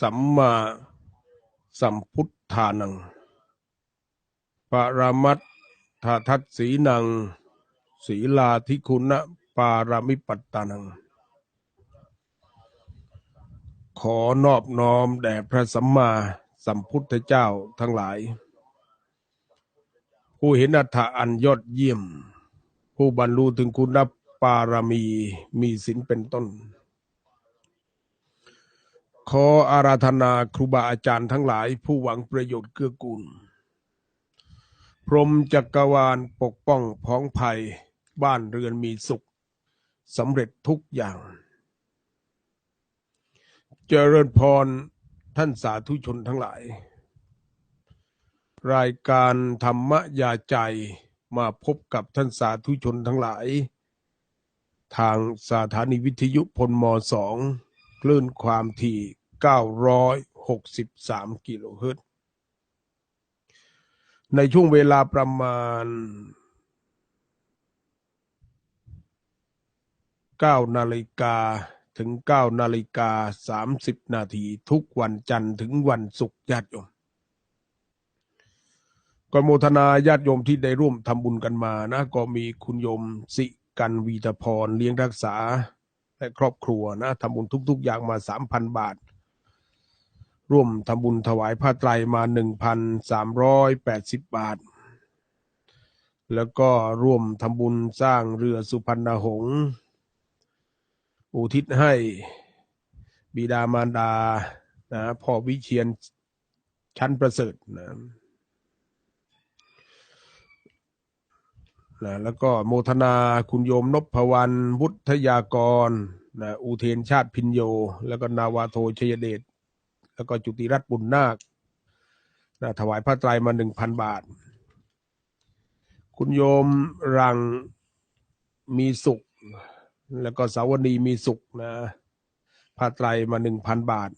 สัมมาสัมพุทธานัง ปรมัตถทัตสีนัง ศีลาธิคุณะปารามิปัตตานัง ขอนอบน้อมแด่พระสัมมาสัมพุทธเจ้าทั้งหลาย ผู้เห็นอัตถะอันยอดเยี่ยม ผู้บรรลุถึงคุณปารมีมีศีลเป็นต้น ขออาราธนาครูบาอาจารย์ทั้งหลายผู้หวังประโยชน์เกื้อกูล พรมจักรวาลปกป้องพ้องภัย บ้านเรือนมีสุขสำเร็จทุกอย่าง เจริญพรท่านสาธุชนทั้งหลาย รายการธรรมยาใจมาพบกับท่านสาธุชนทั้งหลาย ทางสถานีวิทยุพลมสอง คลื่นความถี่ 963 กิโลเฮิรตซ์ ในช่วงเวลาประมาณ 9 นาฬิกาถึง 9 นาฬิกา 30 นาทีทุกวันจันทร์ถึงวันศุกร์ญาติโยมก็โมทนาญาติโยมที่ได้ร่วมทำบุญกันมานะ ก็มีคุณโยมสิกันวีตพรเลี้ยงรักษา และครอบครัวนะทำบุญทุก ๆ อย่างมาสามพันบาท ร่วมทำบุญถวายผ้าไตรมาหนึ่งพันสามร้อยแปดสิบบาท แล้วก็ร่วมทำบุญสร้างเรือสุพรรณหงษ์อุทิศให้บิดามารดานะพ่อวิเชียนชั้นประเสริฐนะ นะแล้วก็โมทนาคุณโยมนพวรรณวุฒยากรนะอุเทนชาติพินโย แล้วก็นาวาโทชยเดชแล้วก็จุติรัตน์บุญนาคนะถวายพระไตรมาหนึ่งพันบาท คุณโยมรังมีสุข แล้วก็สาวนีมีสุขนะพระไตรมาหนึ่งพันบาท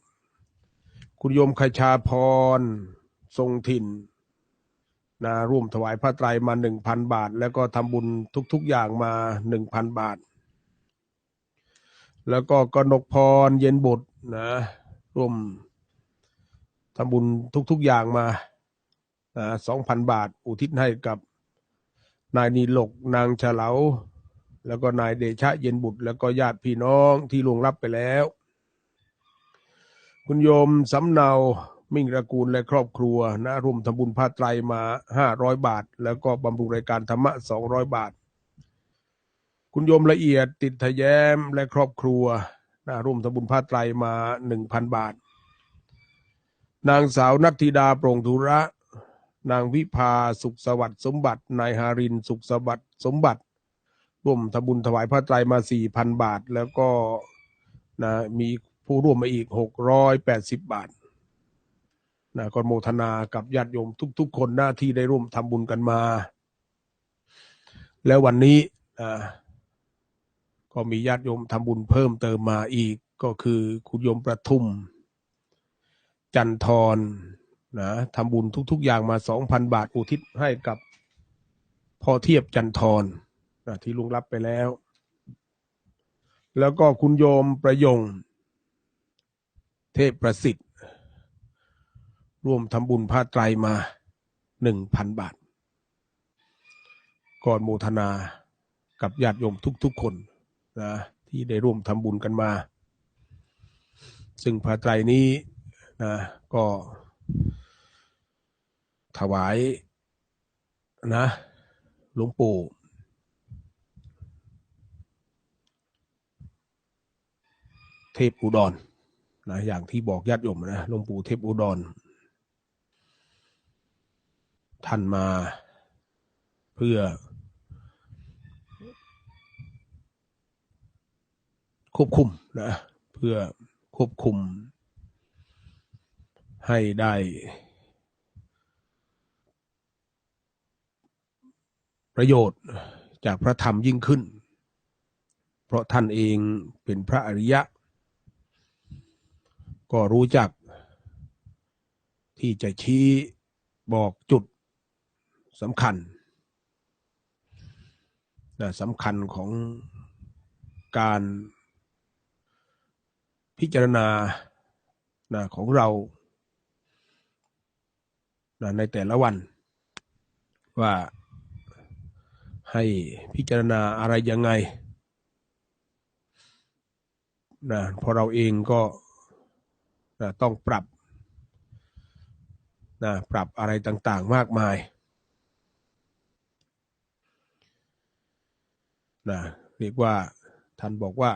คุณโยมขชาพร ทรงถิ่น นะร่วมถวายพระไตรมาหนึ่งพันบาท แล้วก็ทำบุญทุกๆอย่างมาหนึ่งพันบาท แล้วก็กนกพรเย็นบุตรนะ ร่วมทำบุญทุกๆอย่างมาสองพันบาท อุทิศให้กับนายนีหลกนางเฉลาแล้วก็นายเดชะเย็นบุตร แล้วก็ญาติพี่น้องที่ลวงรับไปแล้ว คุณโยมสำเนา มิ่งระกูลและครอบครัวนะร่วมทำบุญผ้าไตรมาห้าร้อยบาท แล้วก็บำรุงรายการธรรมะสองร้อยบาท คุณโยมละเอียดติดทะแย้มและครอบครัวนะร่วมทำบุญผ้าไตรมาหนึ่งพันบาท นางสาวนัทธิดาโปร่งธุระ นางวิภาสุขสวัสดิ์สมบัติ นายหารินสุขสวัสดิ์สมบัติร่วมทำบุญถวายผ้าไตรมาสี่พันบาท แล้วก็นะมีผู้ร่วมมาอีกหกร้อยแปดสิบบาท นะก็โมทนากับญาติโยมทุก ๆ คนหน้าที่ได้ร่วมทำบุญกันมา แล้ววันนี้นะก็มีญาติโยมทำบุญเพิ่มเติมมาอีกก็คือคุณโยมประทุม จันทรนะทำบุญทุก ๆ อย่างมาสองพันบาทอุทิศให้กับพ่อเทียบจันทรนะที่ลุงรับไปแล้ว แล้วก็คุณโยมประยง เทพประสิทธิ์ ร่วมทำบุญผ้าไตรมาหนึ่งพันบาท ก่อนโมทนากับญาติโยมทุกๆคนนะที่ได้ร่วมทำบุญกันมา ซึ่งผ้าไตรนี้นะก็ถวายนะหลวงปู่เทพอุดรนะอย่างที่บอกญาติโยมนะหลวงปู่เทพอุดร ท่านมาเพื่อ ควบคุมนะเพื่อควบคุม ให้ได้ประโยชน์จากพระธรรมยิ่งขึ้น เพราะท่านเองเป็นพระอริยะ ก็รู้จักที่จะชี้บอกจุด สำคัญนะสำคัญของการพิจารณานะของเรานะในแต่ละวัน ว่าให้พิจารณาอะไรยังไงนะพอเราเองก็นะต้องปรับนะปรับอะไรต่างๆมากมาย นะเรียกว่าท่านบอกว่า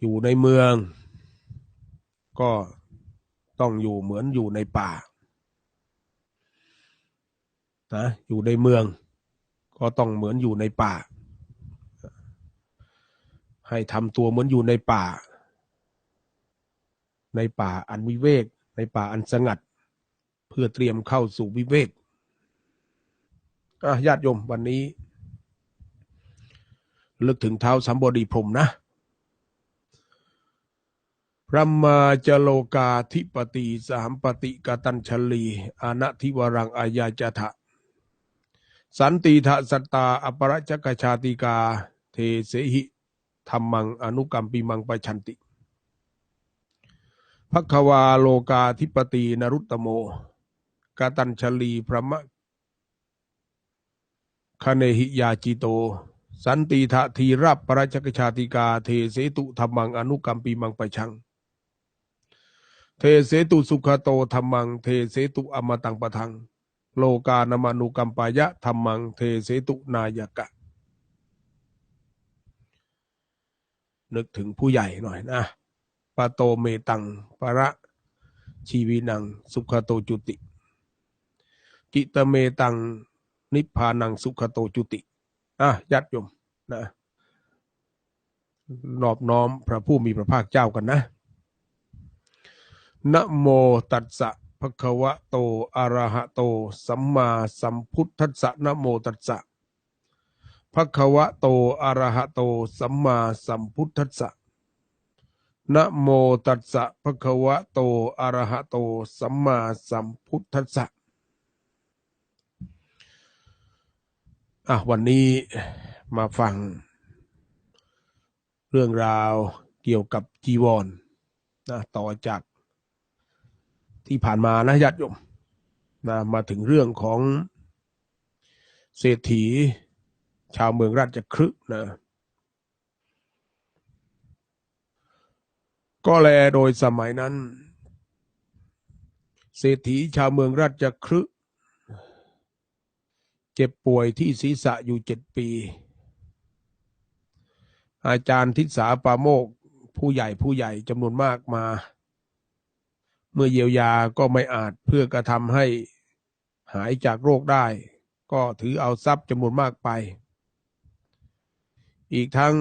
อยู่ในเมือง ก็ต้องอยู่เหมือนอยู่ในป่านะอยู่ในเมือง ก็ต้องเหมือนอยู่ในป่า ให้ทำตัวเหมือนอยู่ในป่า ในป่าอันวิเวก ในป่าอันสงัด เพื่อเตรียมเข้าสู่วิเวกอะญาติโยมวันนี้ ลึกถึงเท้าสัมบดีพรมนะ พระมาจโลกาธิปติสามปฏิกตัญชลีอาณทิวรังอายาจทะสันติทะสัตตาอปรจกชาติกา เทเสหิธรรมังอนุกรรมปิมังปชันติภควาโลกาธิปตินรุตตโมกตัญชลีพระมะคเนหิยาจิโต สันติทะทีรับปรจกชาติกา เทเสตุธรรมังอนุกรรมปีมังปชัง เทเสตุสุขโตธรรมัง เทเสตุอมตังปะทัง โลกานามานุกรรมปายะธรรมัง เทเสตุนายกะ นึกถึงผู้ใหญ่หน่อยนะปะโตเมตังประชีวินัง สุขโตจุติ จิตเมตัง นิพพานังสุขโตจุติ อะยัดยมนะนอบน้อมพระผู้มีพระภาคเจ้ากันนะนะโมตัสสะภะคะวะโตอะระหะโต สัมมาสัมพุทธัสสะนะโมตัสสะภะคะวะโตอะระหะโต สัมมาสัมพุทธัสสะนะโมตัสสะภะคะวะโตอะระหะโต สัมมาสัมพุทธัสสะ อะวันนี้มาฟัง เรื่องราวเกี่ยวกับจีวรนนะต่อจากที่ผ่านมานะญาติโยมนะมาถึงเรื่องของเศรษฐีชาวเมืองราชครึนะก็แลโดยสมัยนั้น เศรษฐีชาวเมืองราชครึ เจ็บป่วยที่ศีรษะอยู่เจ็ดปี อาจารย์ทิศาปาโมกผู้ใหญ่ผู้ใหญ่จำนวนมากมา เมื่อเยียวยาก็ไม่อาจเพื่อกระทำให้หายจากโรคได้ ก็ถือเอาทรัพย์จำนวนมากไป อีกทั้ง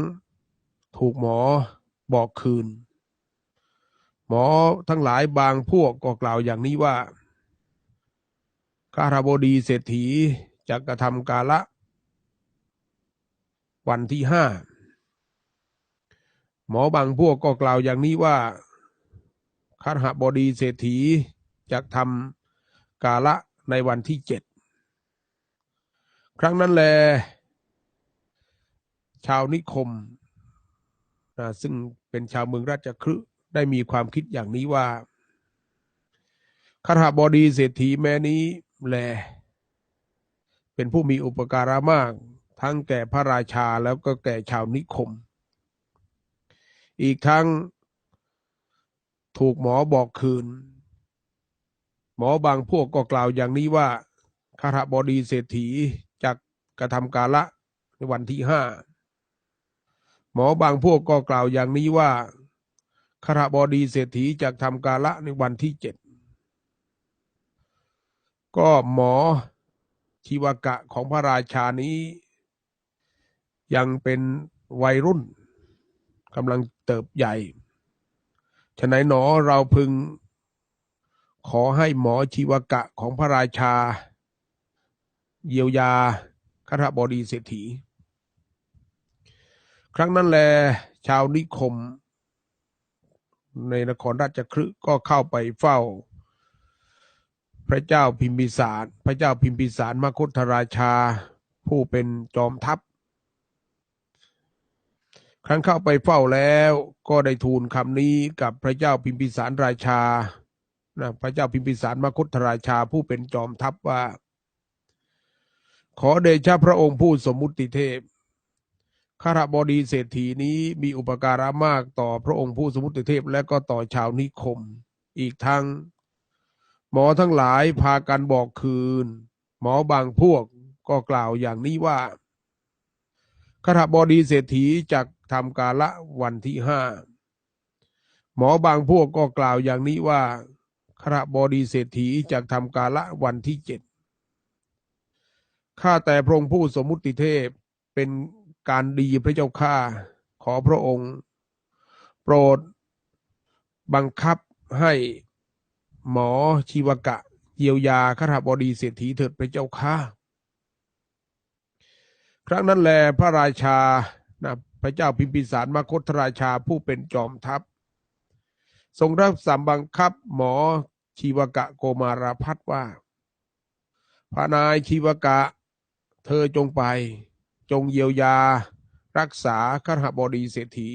ถูกหมอบอกคืน หมอทั้งหลายบางพวกก็กล่าวอย่างนี้ว่าข้าราบดีเศรษฐี จะกระทำกาละ วันที่ห้าหมอบางพวกก็กล่าวอย่างนี้ว่าคารหบดีเศรษฐีจะทำกาละในวันที่เจ็ดครั้งนั้นแล ชาวนิคมนะซึ่งเป็นชาวเมืองราชคฤห์ได้มีความคิดอย่างนี้ว่าคารหบดีเศรษฐีแม้นี้แล เป็นผู้มีอุปการะมาก ทั้งแก่พระราชาแล้วก็แก่ชาวนิคม อีกทั้งถูกหมอบอกคืน หมอบางพวกก็กล่าวอย่างนี้ว่าคารบดีเศรษฐีจะกกระทำกาละในวันที่ห้าหมอบางพวกก็กล่าวอย่างนี้ว่าคารบดีเศรษฐีจะทำกาละในวันที่เจ็ดก็หมอ ชีวกะของพระราชานี้ ยังเป็นวัยรุ่นกำลังเติบใหญ่ ฉะนั้นหนอเราพึง ขอให้หมอชีวกะของพระราชา เยียวยาครบดีเศรษฐี ครั้งนั้นแลชาวนิคม ในนครราชคฤห์ก็เข้าไปเฝ้า พระเจ้าพิมพิสาร พระเจ้าพิมพิสารมคุธราชา ผู้เป็นจอมทัพ ครั้นเข้าไปเฝ้าแล้วก็ได้ทูลคำนี้กับพระเจ้าพิมพิสารราชานะพระเจ้าพิมพิสารมคุธราชาผู้เป็นจอมทัพว่า ขอเดชะพระองค์ผู้สมมุติเทพข้าราบดีเศรษฐีนี้มีอุปการะมากต่อพระองค์ผู้สมมุติเทพและก็ต่อชาวนิคม อีกทั้ง หมอทั้งหลายพากันบอกคืน หมอบางพวกก็กล่าวอย่างนี้ว่าข้าราบดีเศรษฐีจักทำกาละวันที่ห้าหมอบางพวกก็กล่าวอย่างนี้ว่าข้าราบดีเศรษฐีจักทำกาละวันที่เจ็ดข้าแต่พระองค์ผู้สมมุติเทพเป็นการดีพระเจ้าข้าขอพระองค์ โปรดบังคับให้ หมอชีวกะ เยียวยาขราบดีเศรษฐีเถิดพระเจ้าข้าครั้งนั้นแลพระราชานะพระเจ้าพิมพิสารมาคธราชาผู้เป็นจอมทัพ ทรงรับสั่งบังคับหมอชีวกะโกมารพัฒว่าพระนายชีวกะ เธอจงไป จงเยียวยา รักษาขหบดีเศรษฐี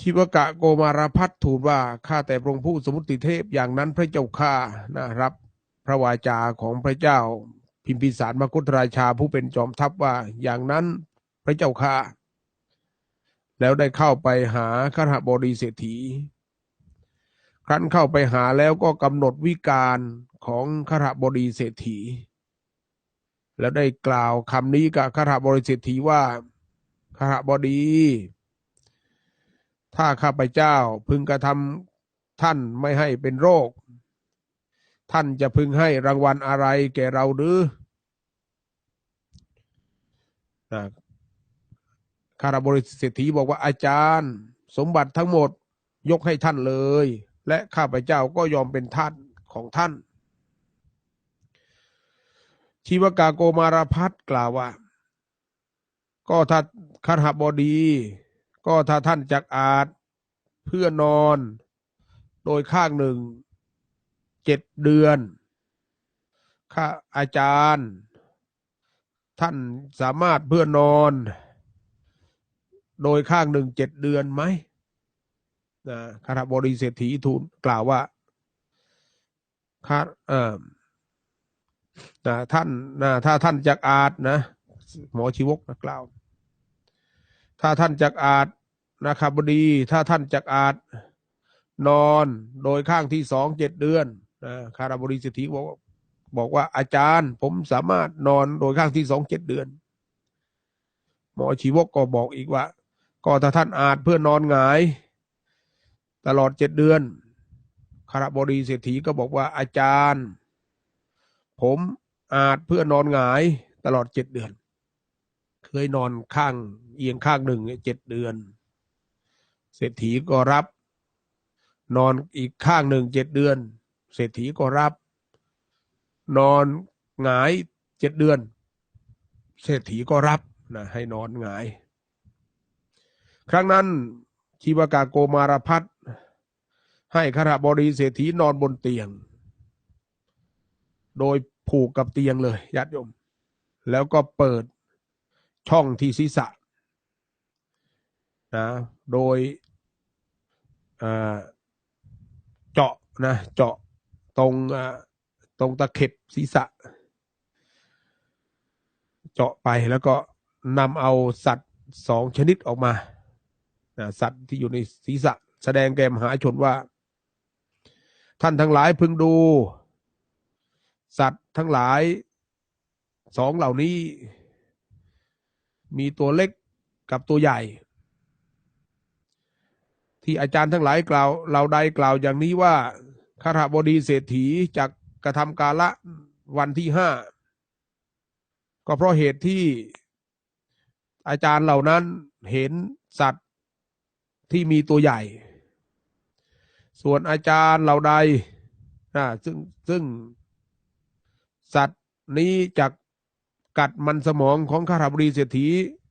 ชีวกะโกมารพัฒทูลว่าข้าแต่พระองค์ผู้สมุติเทพอย่างนั้นพระเจ้าข้านะรับ พระวาจาของพระเจ้า พิมพิสารมกุฎราชาผู้เป็นจอมทัพว่าอย่างนั้นพระเจ้าข้าแล้วได้เข้าไปหาขหบดีเศรษฐี ครั้นเข้าไปหาแล้วก็กำหนดวิการของขหบดีเศรษฐี แล้วได้กล่าวคำนี้กับขหบดีเศรษฐีว่าขหบดี ถ้าข้าพเจ้าพึงกระทำท่านไม่ให้เป็นโรค ท่านจะพึงให้รางวัลอะไรแก่เราหรือคารบริเศรษฐีบอกว่าอาจารย์ สมบัติทั้งหมดยกให้ท่านเลย และข้าพเจ้าก็ยอมเป็นท่านของท่าน ชีวกาโกมารพัฒกล่าวว่า ก็ถ้าคารบดี ก็ถ้าท่านจักอาจเพื่อนอน โดยข้างหนึ่งเจ็ดเดือนข้าอาจารย์ ท่านสามารถเพื่อนอน โดยข้างหนึ่งเจ็ดเดือนไหมนะคาถาบริเศรษฐีทูลกล่าวว่าข้าเอ่อนะท่านนะถ้าท่านจักอาจนะ หมอชีวกนะกล่าว ถ้าท่านจักอาจ นะครับบดีถ้าท่านจักอาจนอนโดยข้างที่สองเจ็ดเดือนนะคาราบริสิทธิบอกบอกว่าอาจารย์ผมสามารถนอนโดยข้างที่สองเจ็ดเดือน หมอชีวกก็บอกอีกว่า ก็ถ้าท่านอาจเพื่อนอนหงาย ตลอดเจ็ดเดือนคาราบดีเศรษฐีก็บอกว่าอาจารย์ ผมอาจเพื่อนอนหงายตลอดเจ็ดเดือน เคยนอนข้างเอียงข้างหนึ่งเจ็ดเดือน เศรษฐีก็รับ นอนอีกข้างหนึ่งเจ็ดเดือน เศรษฐีก็รับ นอนหงายเจ็ดเดือน เศรษฐีก็รับนะให้นอนหงาย ครั้งนั้นชีวกาโกมารพัฒให้ขณะบดีเศรษฐีนอนบนเตียง โดยผูกกับเตียงเลยญาติโยม แล้วก็เปิดช่องที่ศีรษะนะโดย เจาะนะ เจาะตรงตรงตะเข็บศีรษะ เจาะไปแล้วก็นำเอาสัตว์สองชนิดออกมานะสัตว์ที่อยู่ในศีรษะ แสดงแก่มหาชนว่า ท่านทั้งหลายพึงดู สัตว์ทั้งหลายสองเหล่านี้ มีตัวเล็กกับตัวใหญ่ ที่อาจารย์ทั้งหลายกล่าวเราใดกล่าวอย่างนี้ว่าคาถาบดีเศรษฐีจากกระทำกาละวันที่ห้าก็เพราะเหตุที่อาจารย์เหล่านั้นเห็นสัตว์ที่มีตัวใหญ่ ส่วนอาจารย์เหล่าใดนะซึ่งซึ่งสัตว์นี้จากกัดมันสมองของข้าราบดีเศรษฐี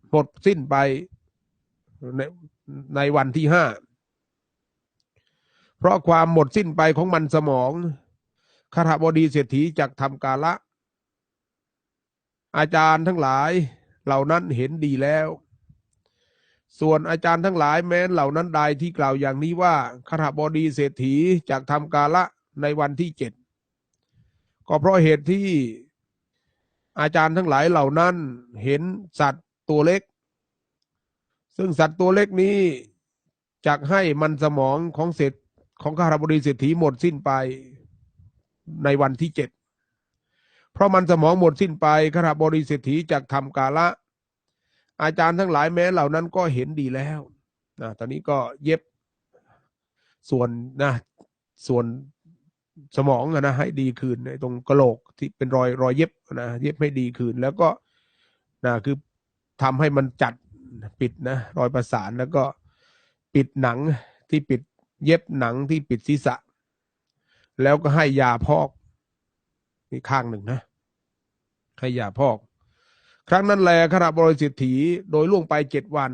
หมดสิ้นไปในในวันที่ห้า เพราะความหมดสิ้นไปของมันสมองข้าราบดีเศรษฐีจากทำกาละ อาจารย์ทั้งหลายเหล่านั้นเห็นดีแล้ว ส่วนอาจารย์ทั้งหลายแม้นเหล่านั้นใดที่กล่าวอย่างนี้ว่าขหบดีเศรษฐีจากทำกาละในวันที่เจ็ดก็เพราะเหตุที่อาจารย์ทั้งหลายเหล่านั้นเห็นสัตว์ตัวเล็ก ซึ่งสัตว์ตัวเล็กนี้จักให้มันสมองของเศรษฐ ของขหบดีเศรษฐีหมดสิ้นไปในวันที่เจ็ดเพราะมันสมองหมดสิ้นไปขณะบริเศรษฐีจากทำกาละ อาจารย์ทั้งหลายแม้เหล่านั้นก็เห็นดีแล้วนะตอนนี้ก็เย็บส่วนนะส่วนสมองนะให้ดีคืนในตรงกระโหลกที่เป็นรอยรอยเย็บนะเย็บให้ดีคืนแล้วก็นะคือทำให้มันจัดปิดนะรอยประสานแล้วก็ปิดหนังที่ปิด เย็บหนังที่ปิดศีรษะ แล้วก็ให้ยาพอกนี่ข้างหนึ่งนะ ให้ยาพอก ครั้งนั้นแลขณะบริสิทธีโดยล่วงไปเจ็ดวัน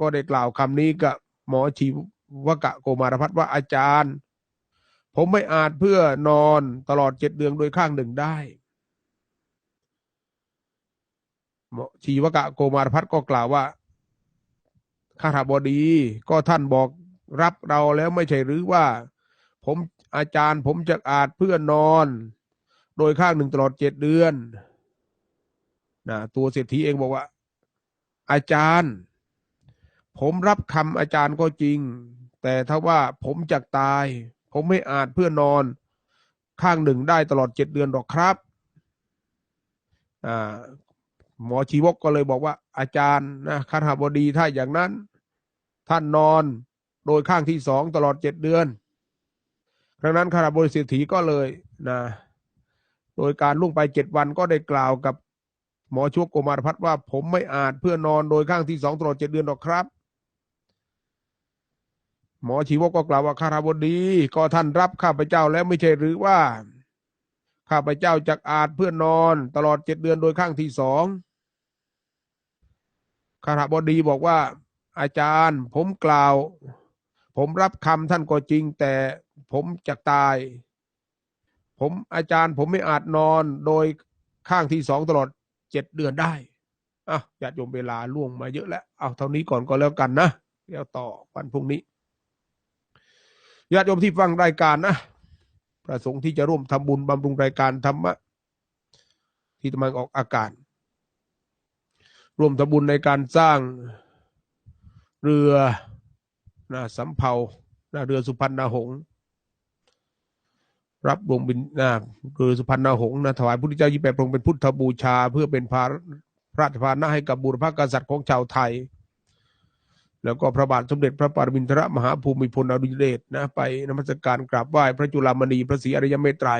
ก็ได้กล่าวคำนี้กับหมอชีวกะโกมารพัฒว่าอาจารย์ ผมไม่อาจเพื่อนอนตลอดเจ็ดเดือนโดยข้างหนึ่งได้หมอชีวกะโกมารพัฒก็กล่าวว่าข้าราบดีก็ท่านบอก รับเราแล้วไม่ใช่หรือว่า ผมอาจารย์ผมจะอาจเพื่อนอน โดยข้างหนึ่งตลอดเจ็ดเดือนนะตัวเศรษฐีเองบอกว่า อาจารย์ ผมรับคำอาจารย์ก็จริง แต่ถ้าว่าผมจะตาย ผมไม่อาจเพื่อนอน ข้างหนึ่งได้ตลอดเจ็ดเดือนหรอกครับอ่าหมอชีวกก็เลยบอกว่า อาจารย์นะคาถาบดีถ้าอย่างนั้น ท่านนอน โดยข้างที่สองตลอดเจ็ดเดือนครั้งนั้นคาถาบดีเศรษฐีก็เลยนะโดยการล่วงไปเจ็ดวันก็ได้กล่าวกับหมอชวกโกมารพัฒน์ว่า ผมไม่อาจเพื่อนอนโดยข้างที่สองตลอดเจ็ดเดือนหรอกครับ หมอชีวกก็กล่าวว่าข้าราบดีก็ท่านรับข้าพเจ้าแล้วไม่ใช่หรือว่าข้าพเจ้าจักอาจเพื่อนอนตลอดเจ็ดเดือนโดยข้างที่สองข้าราบดีบอกว่าอาจารย์ผมกล่าว ผมรับคำท่านก็จริง แต่ผมจะตาย ผมอาจารย์ผมไม่อาจนอนโดยข้างที่สองตลอดเจ็ดเดือนได้อะญาติโยมเวลาล่วงมาเยอะแล้ว เอาเท่านี้ก่อนก็แล้วกันนะเดี๋ยวต่อวันพรุ่งนี้ญาติโยมที่ฟังรายการนะประสงค์ที่จะร่วมทำบุญบำรุงรายการธรรมะที่กำลังออกอากาศร่วมทำบุญในการสร้างเรือ นะสำเภานะเรือสุพรรณหงษ์รับลงบินนะเรือสุพรรณหงษ์นะถวายพระพุทธเจ้ายี่แปดพระองค์เป็นพุทธบูชา เพื่อเป็นพาพระราชภานะให้กับบุรพกษัตริย์ของชาวไทย แล้วก็พระบาทสมเด็จพระปรมินทรมหาภูมิพลอดุลยเดชนะไปนมัสการกราบไหว้พระจุลามณีพระศรีอริยเมตไตร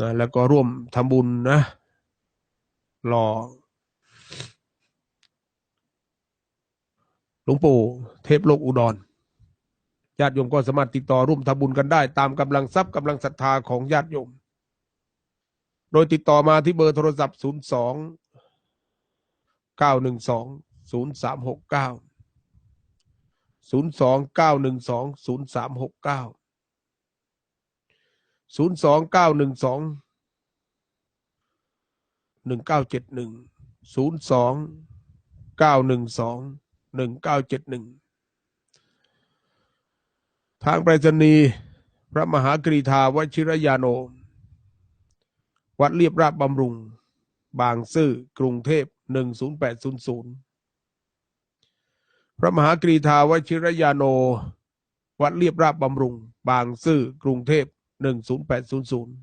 นะแล้วก็ร่วมทำบุญนะรอ หลวงปู่เทพโลกอุดรญาติโยมก็สามารถติดต่อร่วมทำบุญกันได้ ตามกำลังทรัพย์กำลังศรัทธาของญาติโยม โดยติดต่อมาที่เบอร์โทรศัพท์ 0 2 9 1 2 0 3 6 9 0 2 9 1 2 0 3 6 9 0 2 9 1 2 1 9 7 1 0 2 9 1 2 หนึ่งเก้าเจ็ดหนึ่งทางไปรษณีย์พระมหากรีธาวชิรยาโน วัดเรียบราบบำรุง บางซื่อกรุงเทพหนึ่งศูนย์แปดศูนย์ศูนย์พระมหากรีธาวชิรยาโน วัดเรียบราบบำรุง บางซื่อกรุงเทพหนึ่งศูนย์แปดศูนย์ศูนย์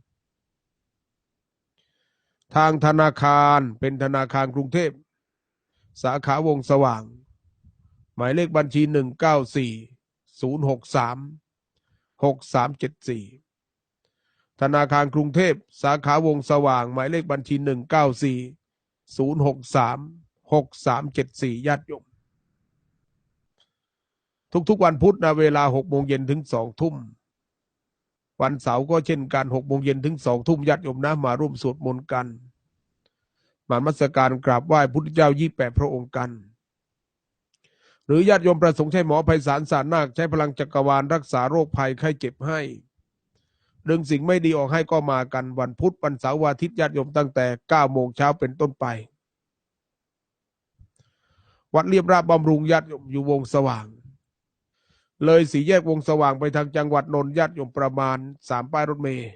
ทางธนาคารเป็นธนาคารกรุงเทพ สาขาวงสว่าง มายเลขบัญชีหนึ่งเก้าสี่ศูนย์หกสามหกสามเจ็ดสี่ธนาคารกรุงเทพสาขาวงสว่าง หมายเลขบัญชีหนึ่งเก้าสี่ศูนย์หกสามหกสามเจ็ดสี่ญาติโยมทุกๆวันพุธนะเวลาหกโมงเย็นถึงสองทุ่ม วันเสาร์ก็เช่นกันหกโมงเย็นถึงสองทุ่มญาติโยมนะมาร่วมสวดมนต์กัน มามัสการกราบไหว้พุทธเจ้ายี่แปดพระองค์กัน หรือญาติโยมประสงค์ใช้หมอไพศาลสารนาคใช้พลังจักรวาลรักษาโรคภัยไข้เจ็บให้ดึงสิ่งไม่ดีออกให้ก็มากันวันพุธวันเสาร์วันอาทิตย์ญาติโยมตั้งแต่เก้าโมงเช้าเป็นต้นไป วัดเรียบราบบำรุงญาติโยมอยู่วงสว่าง เลยสีแยกวงสว่างไปทางจังหวัดนนท์ญาติโยมประมาณสามป้ายรถเมย์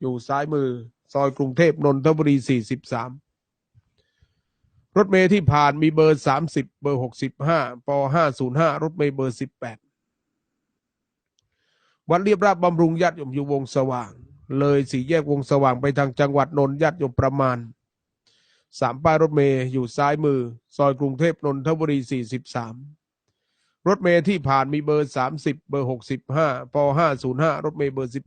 อยู่ซ้ายมือ ซอยกรุงเทพนนทบุรีสี่สิบสาม รถเมย์ที่ผ่านมีเบอร์สามสิบเบอร์หกสิบห้าปห้าศูนย์ห้ารถเมย์เบอร์สิบแปดวัดเรียบราบบำรุงญาติโยมอยู่วงสว่าง เลยสี่แยกวงสว่างไปทางจังหวัดนนท์ญาติโยมประมาณสามป้ายรถเมย์อยู่ซ้ายมือ ซอยกรุงเทพนนทบุรี43รถเมย์ที่ผ่านมีเบอร์30เบอร์65ป505รถเมย์เบอร์18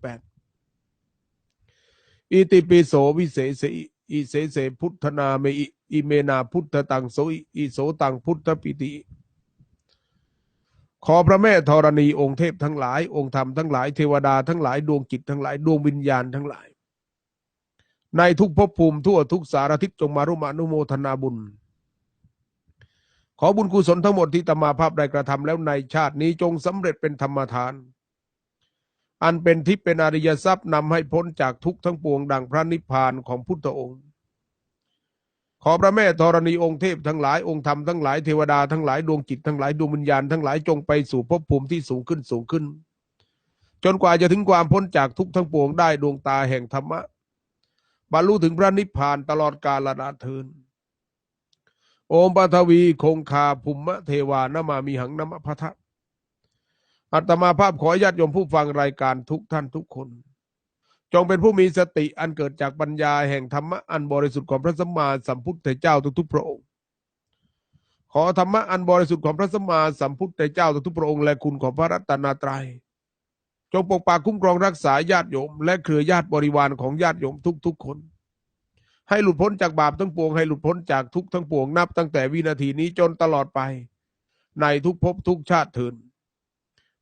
อิติปิโสวิเศษิอิเสเสพุทธนาเมอิ อิเมนาพุทธตังโสอิโสตังพุทธปิติ ขอพระแม่ธรณีองค์เทพทั้งหลาย องค์ธรรมทั้งหลายเทวดาทั้งหลายดวงจิตทั้งหลายดวงวิญญาณทั้งหลาย ในทุกภพภูมิทั่วทุกสารทิศจงมาร่วมอนุโมทนาบุญ ขอบุญกุศลทั้งหมดที่ตมาภาพได้กระทำแล้วในชาตินี้จงสำเร็จเป็นธรรมทานอันเป็นทิพย์เป็นอริยทรัพย์นำให้พ้นจากทุกข์ทั้งปวงดังพระนิพพานของพุทธองค์ ขอพระแม่ธรณีองค์เทพทั้งหลายองค์ธรรมทั้งหลายเทวดาทั้งหลายดวงจิตทั้งหลายดวงวิญญาณทั้งหลายจงไปสู่ภพภูมิที่สูงขึ้นสูงขึ้น จนกว่าจะถึงความพ้นจากทุกข์ทั้งปวงได้ดวงตาแห่งธรรมะบรรลุถึงพระนิพพานตลอดกาลนานเทินโอมปัทวีคงคาภุมมะเทวานามามีหังนมะพะทะอัตมาภาพขอญาติโยมผู้ฟังรายการทุกท่านทุกคน จงเป็นผู้มีสติอันเกิดจากปัญญาแห่งธรรมะอันบริสุทธิ์ของพระสัมมาสัมพุทธเจ้าทุกๆพระองค์ ขอธรรมะอันบริสุทธิ์ของพระสัมมาสัมพุทธเจ้าทุกๆพระองค์และคุณของพระรัตนตรัย จงปกปักคุ้มครองรักษาญาติโยม และเครือญาติบริวารของญาติโยมทุกๆคน ให้หลุดพ้นจากบาปทั้งปวง ให้หลุดพ้นจากทุกทั้งปวงนับตั้งแต่วินาทีนี้จนตลอดไป ในทุกภพทุกชาติเถิน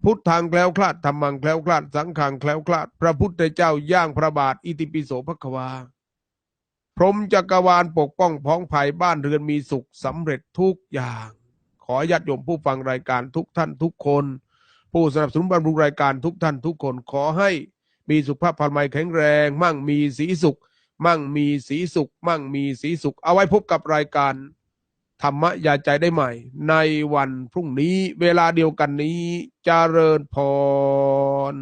พุทธังแคล้วคลาดธรรมังแคล้วคลาด สังขังแคล้วคลาด พระพุทธเจ้าย่างพระบาท อิติปิโสภควา พรหมจักรวาลปกป้องพ้องภัยบ้านเรือนมีสุขสำเร็จทุกอย่าง ขอญาติโยมผู้ฟังรายการทุกท่านทุกคน ผู้สนับสนุนบำรุรายการทุกท่านทุกคนขอให้มีสุขภาพพลามัยแข็งแรง มั่งมีสีสุข มั่งมีสีสุข มั่งมีสีสุข เอาไว้พบกับรายการ ธรรมะยาใจได้ใหม่ ในวันพรุ่งนี้เวลาเดียวกันนี้จเจริญพร